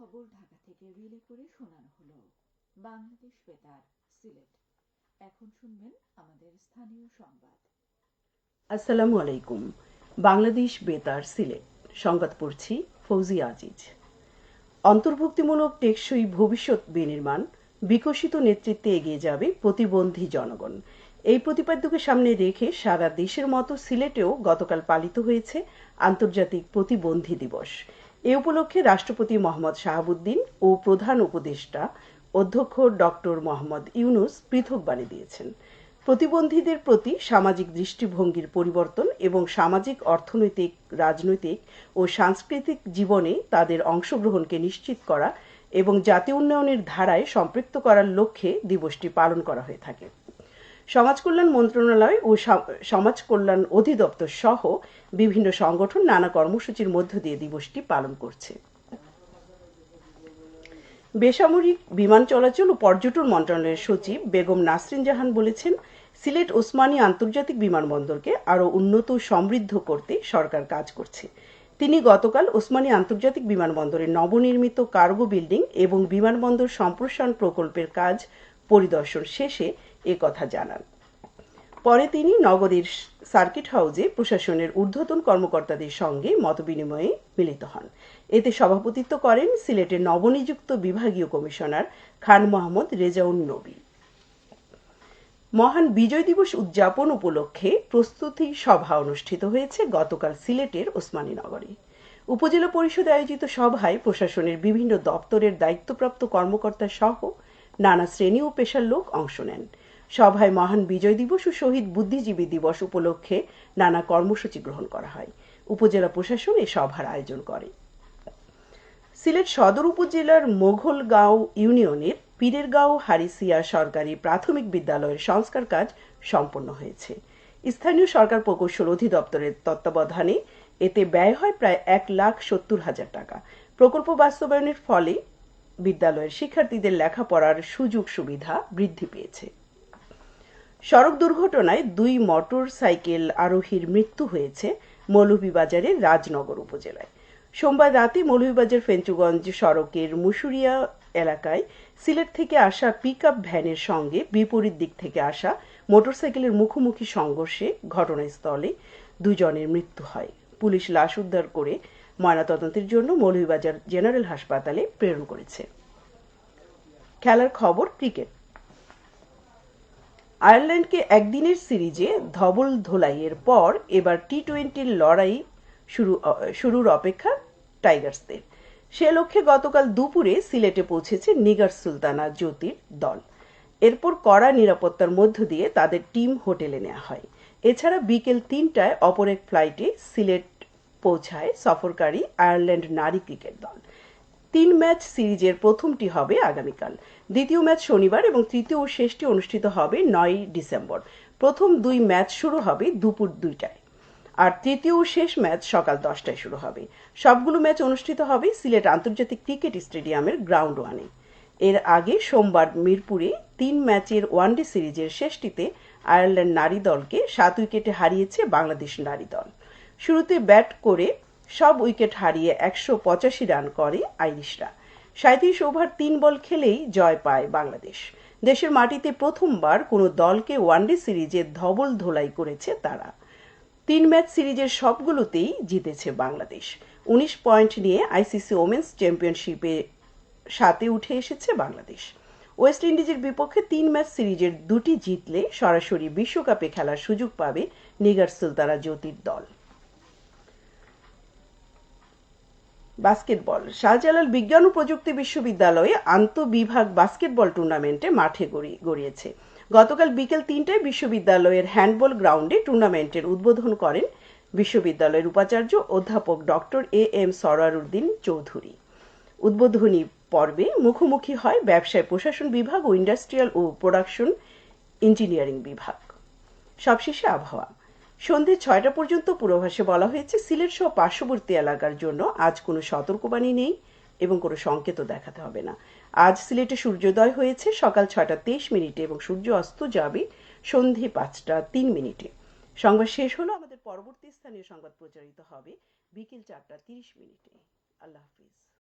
খবর ঢাকা থেকে রিলে করে শোনানো হলো। বাংলাদেশ বেতার, সিলেট। এখন শুনবেন আমাদের স্থানীয় সংবাদ। আসসালামু আলাইকুম। বাংলাদেশ বেতার, সিলেট। সংবাদ পড়ছি ফৌজি আজিজ। অন্তর্ভুক্তিমূলক টেকসই ভবিষ্যৎ বিনির্মাণ বিকশিত নেতৃত্বে এগিয়ে যাবে প্রতিবন্ধী জনগণ। এই প্রতিপাদ্যকে সামনে রেখে সারা দেশের মতো সিলেটেও গতকাল পালিত হয়েছে আন্তর্জাতিক প্রতিবন্ধী দিবস। এ উপলক্ষে রাষ্ট্রপতি মোহাম্মদ শাহাবুদ্দিন ও প্রধান উপদেষ্টা অধ্যক্ষ ডক্টর মোহাম্মদ ইউনুস পৃথক বাণী দিয়েছেন। প্রতিবন্ধীদের প্রতি সামাজিক দৃষ্টিভঙ্গির পরিবর্তন এবং সামাজিক অর্থনৈতিক, রাজনৈতিক ও সাংস্কৃতিক জীবনে তাদের অংশগ্রহণকে নিশ্চিত করা এবং জাতীয় উন্নয়নের ধারায় সম্পৃক্ত করার লক্ষ্যে দিবসটি পালন করা হয়ে থাকে। সমাজ কল্যাণ মন্ত্রণালয় ও সমাজ কল্যাণ অধিদপ্তর সহ বিভিন্ন সংগঠন নানা কর্মসূচির মধ্য দিয়ে দিবসটি পালন করছে। বেসামরিক বিমান চলাচল ও পর্যটন মন্ত্রণালয়ের সচিব বেগম নাসরিন জাহান বলেছেন, সিলেট ওসমানী আন্তর্জাতিক বিমানবন্দরকে আরও উন্নত সমৃদ্ধ করতে সরকার কাজ করছে। তিনি গতকাল ওসমানী আন্তর্জাতিক বিমানবন্দরের নবনির্মিত কার্গো বিল্ডিং এবং বিমানবন্দর সম্প্রসারণ প্রকল্পের কাজ পরিদর্শন শেষে এ কথা জানান। পরে তিনি নগরীর সার্কিট হাউজে প্রশাসনের ঊর্ধ্বতন কর্মকর্তাদের সঙ্গে মতবিনিময়ে মিলিত হন। এতে সভাপতিত্ব করেন সিলেটের নবনিযুক্ত বিভাগীয় কমিশনার খান মোহাম্মদ রেজাউন নবী। মহান বিজয় দিবস উদযাপন উপলক্ষে প্রস্তুতি সভা অনুষ্ঠিত হয়েছে গতকাল সিলেটের ওসমানীনগরে উপজেলা পরিষদ আয়োজিত সভায় প্রশাসনের বিভিন্ন দপ্তরের দায়িত্বপ্রাপ্ত কর্মকর্তা সহ নানা শ্রেণি ও পেশার লোক অংশ নেন। সভায় মহান বিজয় দিবস ও শহীদ বুদ্ধিজীবী দিবস উপলক্ষে নানা কর্মসূচি গ্রহণ করা হয়। উপজেলা প্রশাসন এ সভার আয়োজন করে। সিলেট সদর উপজেলার মোঘলগাঁও ইউনিয়নের পীরেরগাঁও হারিসিয়া সরকারি প্রাথমিক বিদ্যালয়ের সংস্কার কাজ সম্পন্ন হয়েছে। স্থানীয় সরকার প্রকৌশল অধিদপ্তরের তত্ত্বাবধানে এতে ব্যয় হয় প্রায় এক লাখ সত্তর হাজার টাকা। প্রকল্প বাস্তবায়নের ফলে বিদ্যালয়ের শিক্ষার্থীদের লেখাপড়ার সুযোগ সুবিধা বৃদ্ধি পেয়েছে। সড়ক দুর্ঘটনায় দুই মোটর সাইকেল আরোহীর মৃত্যু হয়েছে মৌলভীবাজারের রাজনগর উপজেলায়। সোমবার রাতে মৌলভীবাজার ফেঞ্চুগঞ্জ সড়কের মুসুরিয়া এলাকায় সিলেট থেকে আসা পিক ভ্যানের সঙ্গে বিপরীত দিক থেকে আসা মোটরসাইকেলের মুখোমুখি সংঘর্ষে ঘটনাস্থলে দুজনের মৃত্যু হয়। পুলিশ লাশ উদ্ধার করে ময়নাতদন্তের জন্য মৌলভীবাজার জেনারেল হাসপাতালে প্রেরণ করেছে। খেলার খবর ক্রিকেট। আয়ারল্যান্ডকে একদিনের সিরিজে ধবল ধোলাইয়ের পর এবার টি টোয়েন্টির লড়াই শুরু শুরুর অপেক্ষা টাইগার্সদের। সে লক্ষ্যে গতকাল দুপুরে সিলেটে পৌঁছেছে নিগার সুলতানা জ্যোতির দল। এরপর কড়া নিরাপত্তার মধ্য দিয়ে তাদের টিম হোটেলে নেওয়া হয়। এছাড়া বিকেল তিনটায় অপর এক ফ্লাইটে সিলেট পৌঁছায় সফরকারী আয়ারল্যান্ড নারী ক্রিকেট দল। তিন ম্যাচ সিরিজের প্রথমটি হবে আগামীকাল। দ্বিতীয় ম্যাচ শনিবার এবং তৃতীয় ও শেষটি অনুষ্ঠিত হবে নয় ডিসেম্বর। প্রথম দুই ম্যাচ শুরু হবে দুপুর দুইটায়। আর তৃতীয় ও শেষ ম্যাচ সকাল দশটায় শুরু হবে। সবগুলো ম্যাচ অনুষ্ঠিত হবে সিলেট আন্তর্জাতিক ক্রিকেট স্টেডিয়ামের গ্রাউন্ড ওয়ানে। এর আগে সোমবার মিরপুরে তিন ম্যাচের ওয়ানডে সিরিজের শেষটিতে আয়ারল্যান্ড নারী দলকে সাত উইকেটে হারিয়েছে বাংলাদেশ নারী দল। শুরুতে ব্যাট করে সব উইকেট হারিয়ে একশো পঁচাশি রান করে আইরিশরা। সাঁত্রিশ ওভার তিন বল খেলেই জয় পায় বাংলাদেশ। দেশের মাটিতে প্রথমবার কোনো দলকে ওয়ানডে সিরিজে ধবল ধোলাই করেছে তারা। তিন ম্যাচ সিরিজের সবগুলোতেই জিতেছে বাংলাদেশ। উনিশ পয়েন্ট নিয়ে আইসিসি ওমেন্স চ্যাম্পিয়নশিপে সাথে উঠে এসেছে বাংলাদেশ। ওয়েস্ট ইন্ডিজের বিপক্ষে তিন ম্যাচ সিরিজের দুটি জিতলে সরাসরি বিশ্বকাপে খেলার সুযোগ পাবে নিগার সুলতানা জ্যোতির দল। বাস্কেটবল। শাহজালাল বিজ্ঞান ও প্রযুক্তি বিশ্ববিদ্যালয়ে আন্তঃবিভাগ বাস্কেটবল টুর্নামেন্টে মাঠে গড়িয়েছে। গতকাল বিকেল তিনটায় বিশ্ববিদ্যালয়ের হ্যান্ডবল গ্রাউন্ডে টুর্নামেন্টের উদ্বোধন করেন বিশ্ববিদ্যালয়ের উপাচার্য অধ্যাপক doctor A M Sararuddin Chowdhury. উদ্বোধনী পর্বে মুখোমুখি হয় ব্যবসায় প্রশাসন বিভাগ ও ইন্ডাস্ট্রিয়াল ও প্রোডাকশন ইঞ্জিনিয়ারিং বিভাগ। সবশেষে আবহাওয়া। সন্ধে ছয়টা পর্যন্ত পূর্বাভাসে বলা হয়েছে, সিলেট সহ পার্শ্ববর্তী এলাকার জন্য আজ কোনো সতর্কবাণী নেই এবং কোনো সংকেতও দেখাতে হবে না। আজ সিলেটে সূর্যোদয় হয়েছে, সকাল ছয়টা তেইশ মিনিটে এবং সূর্য অস্ত যাবে সন্ধে পাঁচটা তিন মিনিটে। সংবাদ শেষ হলো, আমাদের পরবর্তী স্থানীয় সংবাদ প্রচারিত হবে বিকেল চারটা তিরিশ মিনিটে। আল্লাহ হাফিজ।